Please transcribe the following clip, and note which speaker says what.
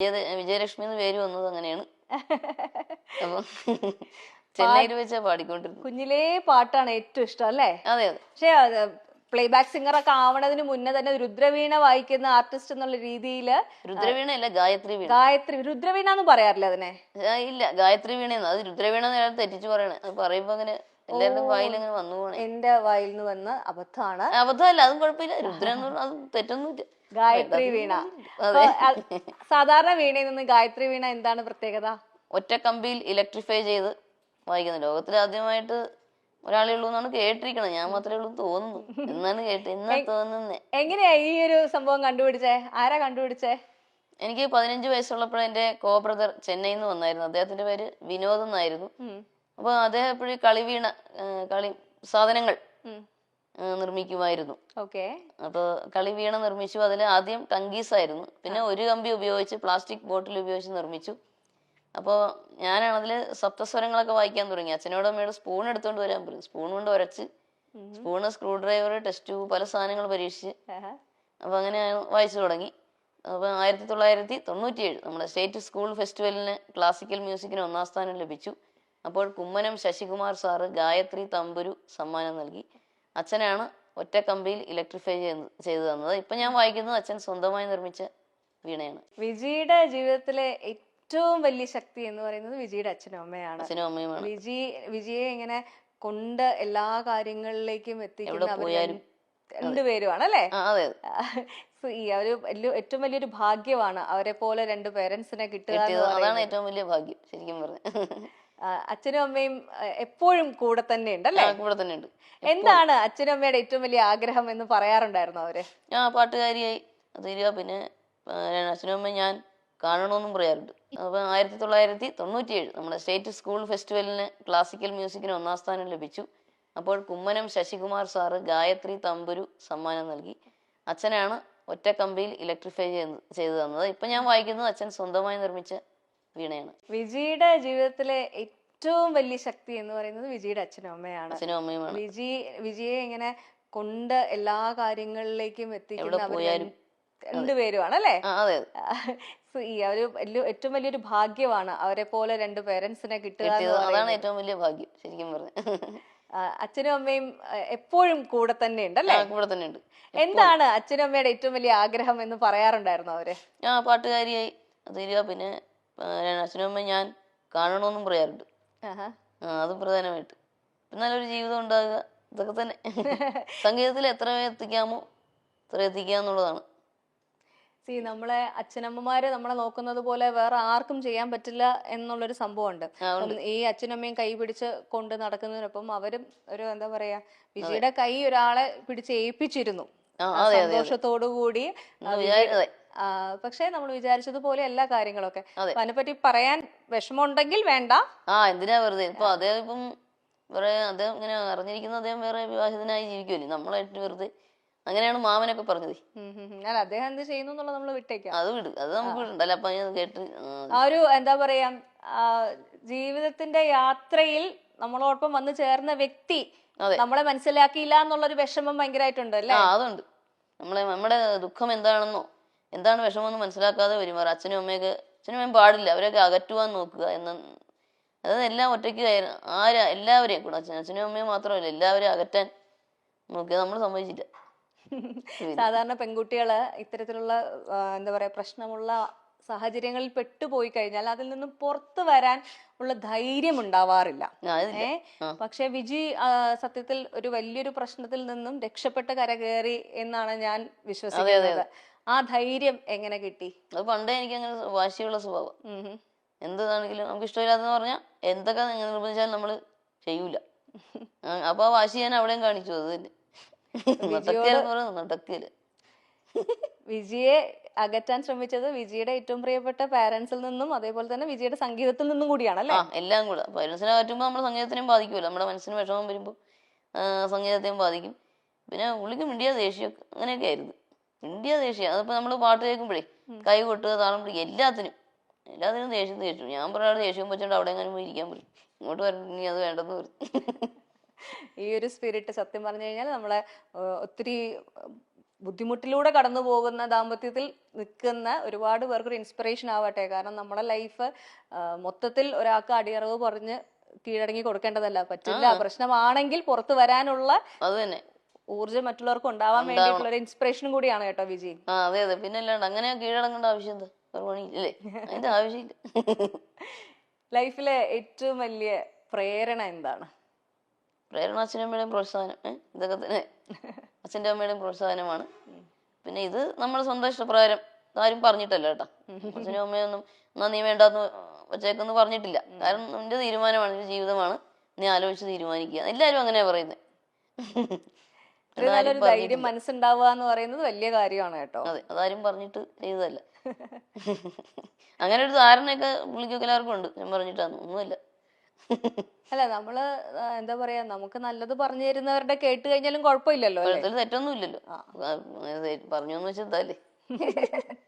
Speaker 1: വിജയ വിജയലക്ഷ്മി എന്ന് പേര് വന്നത് അങ്ങനെയാണ്. അപ്പം ചെന്നൈയിൽ വെച്ചാ പാടിക്കൊണ്ടിരുന്നു
Speaker 2: കുഞ്ഞിലേ പാട്ടാണ് ഏറ്റവും ഇഷ്ടം അല്ലേ?
Speaker 1: അതെ അതെ.
Speaker 2: പക്ഷേ പ്ലേബാക്ക് സിംഗർ ഒക്കെ ആവണതിന് മുന്നേ തന്നെ രുദ്രവീണ വായിക്കുന്ന ആർട്ടിസ്റ്റ് എന്നുള്ള രീതിയിൽ
Speaker 1: രുദ്രവീണ അല്ല ഗായത്രി വീണ
Speaker 2: ഗായത്രി രുദ്രവീണ എന്ന് പറയാറില്ല അതിനെ?
Speaker 1: ഇല്ല ഗായത്രി വീണ അത് രുദ്രവീണ നേരം തെറ്റിച്ച് പറയണേ. അത് പറയുമ്പോ അങ്ങനെ എല്ലാവരുടെയും വായിൽ അങ്ങനെ വന്നു പോണേ.
Speaker 2: എന്റെ വായിൽ നിന്ന് വന്ന അബദ്ധമാണ്.
Speaker 1: അബദ്ധമല്ല അതും കുഴപ്പമില്ല. രുദ്രൻ എന്ന് പറഞ്ഞാൽ അത് തെറ്റൊന്നുമില്ല.
Speaker 2: ഗായത്രി വീണ.
Speaker 1: അതെ.
Speaker 2: സാധാരണ വീണയിൽ നിന്ന് ഗായത്രി വീണ എന്താണ് പ്രത്യേകത?
Speaker 1: ഒറ്റ കമ്പിയിൽ ഇലക്ട്രിഫൈ ചെയ്ത് വായിക്കുന്നത് ലോകത്തിൽ ആദ്യമായിട്ട് ഒരാളേ ഉള്ളൂ എന്നാണ് കേട്ടിരിക്കണം ഞാൻ മാത്രമേ ഉള്ളൂ തോന്നുന്നു. എന്നാണ് കേട്ട് എന്നാ തോന്നുന്നേ.
Speaker 2: എങ്ങനെയാ ഈ ഒരു സംഭവം കണ്ടുപിടിച്ചേ? ആരാ കണ്ടുപിടിച്ചേ?
Speaker 1: എനിക്ക് പതിനഞ്ച് വയസ്സുള്ളപ്പോൾ എന്റെ കോ ബ്രദർ ചെന്നൈയിൽ നിന്ന് വന്നായിരുന്നു. അദ്ദേഹത്തിന്റെ പേര് വിനോദ് എന്നായിരുന്നു. അപ്പോൾ അദ്ദേഹം എപ്പോഴും കളി വീണ കളി സാധനങ്ങൾ നിർമ്മിക്കുമായിരുന്നു.
Speaker 2: ഓക്കെ.
Speaker 1: അപ്പോൾ കളി വീണ നിർമ്മിച്ചു. അതിൽ ആദ്യം ടങ്കീസ് ആയിരുന്നു. പിന്നെ ഒരു കമ്പി ഉപയോഗിച്ച് പ്ലാസ്റ്റിക് ബോട്ടിൽ ഉപയോഗിച്ച് നിർമ്മിച്ചു. അപ്പോൾ ഞാനാണതിൽ സപ്തസ്വരങ്ങളൊക്കെ വായിക്കാൻ തുടങ്ങി. അച്ഛനോടും അമ്മയോട് സ്പൂൺ എടുത്തുകൊണ്ട് വരാൻ പറയും സ്പൂൺ കൊണ്ട് ഉരച്ച് spoon screwdriver test tube പല സാധനങ്ങൾ പരീക്ഷിച്ച്. അപ്പോൾ അങ്ങനെ വായിച്ചു തുടങ്ങി. അപ്പോൾ ആയിരത്തി തൊള്ളായിരത്തി തൊണ്ണൂറ്റിയേഴ് നമ്മുടെ സ്റ്റേറ്റ് സ്കൂൾ ഫെസ്റ്റിവലിന് ക്ലാസിക്കൽ മ്യൂസിക്കിന് ഒന്നാം സ്ഥാനം ലഭിച്ചു. അപ്പോൾ കുമ്മനം ശശികുമാർ സാറ് ഗായത്രി തമ്പുരു സമ്മാനം നൽകി. അച്ഛനാണ് ഒറ്റ കമ്പിയിൽ ഇലക്ട്രിഫൈ ചെയ്ത് ചെയ്തു തന്നത്. ഇപ്പം ഞാൻ വായിക്കുന്നത് അച്ഛൻ സ്വന്തമായി നിർമ്മിച്ച വീണയാണ്.
Speaker 2: വിജിയുടെ ജീവിതത്തിലെ ഏറ്റവും വലിയ ശക്തി എന്ന് പറയുന്നത് വിജിയുടെ അച്ഛനും അമ്മയാണ്
Speaker 1: അച്ഛനും അമ്മയുമാണ്.
Speaker 2: വിജി വിജയെ ഇങ്ങനെ കൊണ്ട് എല്ലാ കാര്യങ്ങളിലേക്കും എത്തിക്കുന്ന രണ്ടുപേരുമാണ് അല്ലേ? അവർ ഏറ്റവും വലിയൊരു ഭാഗ്യമാണ് അവരെ പോലെ രണ്ട് പേരൻസിനെ കിട്ടുക
Speaker 1: അതാണ് ഏറ്റവും വലിയ ഭാഗ്യം ശരിക്കും പറഞ്ഞ
Speaker 2: അച്ഛനും അമ്മയും എപ്പോഴും കൂടെ തന്നെ ഉണ്ട് അല്ലേ?
Speaker 1: കൂടെ തന്നെ ഉണ്ട്.
Speaker 2: എന്താണ് അച്ഛനും അമ്മയുടെ ഏറ്റവും വലിയ ആഗ്രഹം എന്ന് പറയാറുണ്ടായിരുന്നു അവർ?
Speaker 1: ഞാൻ പാട്ടുകാരിയായി. തീരുക പിന്നെ അച്ഛനും അമ്മയും ഞാൻ കാണണമെന്നും പറയാറുണ്ട്. അപ്പം ആയിരത്തി തൊള്ളായിരത്തി തൊണ്ണൂറ്റിയേഴ് നമ്മുടെ സ്റ്റേറ്റ് സ്കൂൾ ഫെസ്റ്റിവലിന് ക്ലാസിക്കൽ മ്യൂസിക്കിന് ഒന്നാം സ്ഥാനം ലഭിച്ചു. അപ്പോൾ കുമ്മനം ശശികുമാർ സാറ് ഗായത്രി തമ്പുരു സമ്മാനം നൽകി. അച്ഛനാണ് ഒറ്റ കമ്പിയിൽ ഇലക്ട്രിഫൈ ചെയ്ത് ചെയ്തു തന്നത്. ഇപ്പം ഞാൻ വായിക്കുന്നത് അച്ഛൻ സ്വന്തമായി നിർമ്മിച്ച വീണയാണ്.
Speaker 2: വിജിയുടെ ജീവിതത്തിലെ ഏറ്റവും വലിയ ശക്തി എന്ന് പറയുന്നത് വിജിയുടെ അച്ഛനും അമ്മയാണ്
Speaker 1: അച്ഛനും അമ്മയുമാണ്.
Speaker 2: വിജി വിജയെ ഇങ്ങനെ കൊണ്ട് എല്ലാ കാര്യങ്ങളിലേക്കും എത്തിക്കുന്ന അവർ. രണ്ടുപേരുമാണ് അല്ലേ?
Speaker 1: അതെ അതെ.
Speaker 2: ഒരു ഏറ്റവും വലിയൊരു ഭാഗ്യമാണ് അവരെ പോലെ രണ്ട് പേരൻസിനെ കിട്ടുക
Speaker 1: അതാണ് ഏറ്റവും വലിയ ഭാഗ്യം ശരിക്കും പറഞ്ഞു
Speaker 2: അച്ഛനും അമ്മയും എപ്പോഴും കൂടെ തന്നെ ഉണ്ട് അല്ലേ?
Speaker 1: കൂടെ തന്നെ ഉണ്ട്.
Speaker 2: എന്താണ് അച്ഛനും അമ്മയുടെ ഏറ്റവും വലിയ ആഗ്രഹം എന്ന് പറയാറുണ്ടായിരുന്നു അവർ?
Speaker 1: ആ പാട്ടുകാരിയായി. തീരുക പിന്നെ അച്ഛനും അമ്മ ഞാൻ കാണണമെന്നും പറയാറുണ്ട്. അത് പ്രധാനമായിട്ട്. പിന്നെ നല്ലൊരു ജീവിതം ഉണ്ടാകുക. ഇതൊക്കെ തന്നെ. സംഗീതത്തിൽ എത്ര എത്തിക്കാമോ അത്ര എത്തിക്കുക എന്നുള്ളതാണ്.
Speaker 2: സി നമ്മളെ അച്ഛനമ്മമാര് നമ്മളെ നോക്കുന്നത് പോലെ വേറെ ആർക്കും ചെയ്യാൻ പറ്റില്ല എന്നുള്ളൊരു സംഭവമുണ്ട്. ഈ അച്ഛനമ്മയും കൈ പിടിച്ച് കൊണ്ട് നടക്കുന്നതിനൊപ്പം അവരും ഒരു എന്താ പറയാ വിജയുടെ കൈ ഒരാളെ പിടിച്ച് ഏൽപ്പിച്ചിരുന്നു. സന്തോഷത്തോടു കൂടി പക്ഷേ നമ്മൾ വിചാരിച്ചതുപോലെ എല്ലാ കാര്യങ്ങളൊക്കെ.
Speaker 1: അതിനെ
Speaker 2: പറ്റി അതിനെപ്പറ്റി പറയാൻ വിഷമമുണ്ടെങ്കിൽ വേണ്ട.
Speaker 1: ആ എന്തിനാ വെറുതെ? ഇപ്പൊ അദ്ദേഹം ഇപ്പം വേറെ അദ്ദേഹം ഇങ്ങനെ അറിഞ്ഞിരിക്കുന്ന അദ്ദേഹം വേറെ വിവാഹിതനായി ജീവിക്കുമല്ലേ നമ്മളായിട്ട് വെറുതെ അങ്ങനെയാണ് മാമനൊക്കെ പറഞ്ഞത്.
Speaker 2: അല്ല അദ്ദേഹം എന്ത് ചെയ്യുന്നു എന്നുള്ളത് നമ്മൾ വിട്ടേക്കാം.
Speaker 1: അത് വിട്. അത് നമുക്ക് വിടണ്ടല്ല അപ്പൊ ഞാൻ കേട്ട് ആ,
Speaker 2: ഒരു എന്താ പറയാ ജീവിതത്തിന്റെ യാത്രയിൽ നമ്മളോടൊപ്പം വന്നു ചേർന്ന വ്യക്തി നമ്മളെ മനസ്സിലാക്കിയില്ല എന്നുള്ളൊരു വിഷമം ഭയങ്കരമായിട്ടുണ്ട് അല്ലേ?
Speaker 1: അതുണ്ട്. നമ്മളെ നമ്മുടെ ദുഃഖം എന്താണെന്നോ എന്താണ് വിഷമമെന്ന് മനസ്സിലാക്കാതെ പെരുമാറുക അച്ഛനും അമ്മയൊക്കെ അച്ഛനും അമ്മയും പാടില്ല. അവരൊക്കെ അകറ്റുവാൻ നോക്കുക എന്ന. അതായത് എല്ലാം ഒറ്റയ്ക്ക് ആരാ എല്ലാവരെയും കൂടെ അച്ഛനും അച്ഛനും അമ്മയും മാത്രമല്ല എല്ലാവരെയും അകറ്റാൻ നോക്കുക നമ്മൾ സമ്മതിച്ചില്ല.
Speaker 2: സാധാരണ പെൺകുട്ടികൾ ഇത്തരത്തിലുള്ള എന്താ പറയാ പ്രശ്നമുള്ള സാഹചര്യങ്ങളിൽ പെട്ടുപോയി കഴിഞ്ഞാൽ അതിൽ നിന്നും പുറത്തു വരാൻ ഉള്ള ധൈര്യം ഉണ്ടാവാറില്ല. ഏ? പക്ഷെ വിജി സത്യത്തിൽ ഒരു വലിയൊരു പ്രശ്നത്തിൽ നിന്നും രക്ഷപ്പെട്ട് കരകയറി എന്നാണ് ഞാൻ വിശ്വസിക്കുന്നത്. ആ ധൈര്യം എങ്ങനെ കിട്ടി?
Speaker 1: അത് പണ്ടേ എനിക്ക് അങ്ങനെ വാശിയുള്ള സ്വഭാവം. എന്താണെങ്കിലും നമുക്ക് ഇഷ്ടമില്ലാത്തെന്ന് പറഞ്ഞാൽ എന്തൊക്കെ നിർബന്ധിച്ചാലും നമ്മൾ ചെയ്യൂല. അപ്പൊ ആ വാശി ഞാൻ അവിടെയും കാണിച്ചു. അത് തന്നെ.
Speaker 2: വിജിയെ അകറ്റാൻ ശ്രമിച്ചത് വിജിയുടെ ഏറ്റവും പ്രിയപ്പെട്ട പാരന്റ്സിൽ നിന്നും അതേപോലെ തന്നെ വിജിയുടെ സംഗീതത്തിൽ നിന്നും കൂടിയാണ് അല്ലേ
Speaker 1: എല്ലാം കൂടെ. പാരന്റ്സിനെ പറ്റുമ്പോ നമ്മുടെ സംഗീതത്തിനെയും ബാധിക്കുമല്ലോ. നമ്മുടെ മനസ്സിന് വിഷമം വരുമ്പോൾ സംഗീതത്തെയും ബാധിക്കും. പിന്നെ പുള്ളിക്ക് മിണ്ടിയ ദേഷ്യമൊക്കെ അങ്ങനെയൊക്കെ ആയിരുന്നു. മിണ്ടിയ ദേഷ്യം. അതിപ്പോ നമ്മൾ പാട്ട് കേൾക്കുമ്പോഴേ കൈ കൊട്ടുക താളം പിടിക്കുക എല്ലാത്തിനും. എല്ലാത്തിനും ദേഷ്യം ദേഷ്യം. ഞാൻ പറയാതെ ദേഷ്യം വെച്ചോണ്ട് അവിടെ എങ്ങനെ പോയി ഇരിക്കാൻ പറ്റും ഇങ്ങോട്ട് വരണം നീ അത് വേണ്ടെന്ന് പറയും.
Speaker 2: ഈ ഒരു സ്പിരിറ്റ് സത്യം പറഞ്ഞു കഴിഞ്ഞാൽ നമ്മളെ ഒത്തിരി ബുദ്ധിമുട്ടിലൂടെ കടന്നു പോകുന്ന ദാമ്പത്യത്തിൽ നിൽക്കുന്ന ഒരുപാട് പേർക്കൊരു ഇൻസ്പിറേഷൻ ആവട്ടെ. കാരണം നമ്മുടെ ലൈഫ് മൊത്തത്തിൽ ഒരാൾക്ക് അടിയറവ് പറഞ്ഞ് കീഴടങ്ങി കൊടുക്കേണ്ടതല്ല. പറ്റില്ല പ്രശ്നമാണെങ്കിൽ പുറത്തു വരാനുള്ള
Speaker 1: അത് തന്നെ.
Speaker 2: ഊർജം മറ്റുള്ളവർക്ക് ഉണ്ടാവാൻ വേണ്ടിയിട്ടുള്ള ഒരു ഇൻസ്പിറേഷനും കൂടിയാണ് കേട്ടോ വിജി
Speaker 1: ആ അതെ അതെ. പിന്നെ അല്ലാണ്ട് അങ്ങനെ കീഴടങ്ങേണ്ട ആവശ്യം എന്താ? പണിയില്ലേ? അതിന്റെ ആവശ്യമില്ല.
Speaker 2: ലൈഫിലെ ഏറ്റവും വലിയ പ്രേരണ എന്താണ്?
Speaker 1: പ്രേരണ അച്ഛനും അമ്മയുടെയും പ്രോത്സാഹനം. ഇതൊക്കെ തന്നെ. അച്ഛന്റെ അമ്മയുടെയും പ്രോത്സാഹനമാണ്. പിന്നെ ഇത് നമ്മുടെ സ്വന്തം ഇഷ്ടപ്രകാരം ആരും പറഞ്ഞിട്ടല്ല കേട്ടോ. അച്ഛനും അമ്മയൊന്നും എന്നാ നീ വേണ്ടാന്ന് വെച്ചേക്കെന്ന് പറഞ്ഞിട്ടില്ല. കാരണം നിന്റെ തീരുമാനമാണ് നിന്റെ ജീവിതമാണ്. നീ ആലോചിച്ച് തീരുമാനിക്കുക. എല്ലാവരും അങ്ങനെയാ പറയുന്നത്
Speaker 2: ഇത്രയും നല്ലൊരു ധൈര്യം മനസ്സുണ്ടാവുക എന്ന് പറയുന്നത് വലിയ കാര്യമാണ് കേട്ടോ.
Speaker 1: അതെ അതാരും പറഞ്ഞിട്ട് ചെയ്തതല്ല. അങ്ങനെ ഒരു ധാരണയൊക്കെ പുള്ളിക്കൊക്കെ എല്ലാവർക്കും ഉണ്ട്. ഞാൻ പറഞ്ഞിട്ടാണ് ഒന്നുമില്ല.
Speaker 2: അല്ല നമ്മൾ എന്താ പറയാ നമുക്ക് നല്ലത് പറഞ്ഞു തരുന്നവരുടെ കേട്ട് കഴിഞ്ഞാലും കുഴപ്പമില്ലല്ലോ
Speaker 1: തെറ്റൊന്നും ഇല്ലല്ലോ പറഞ്ഞു എന്ന് വെച്ചാൽ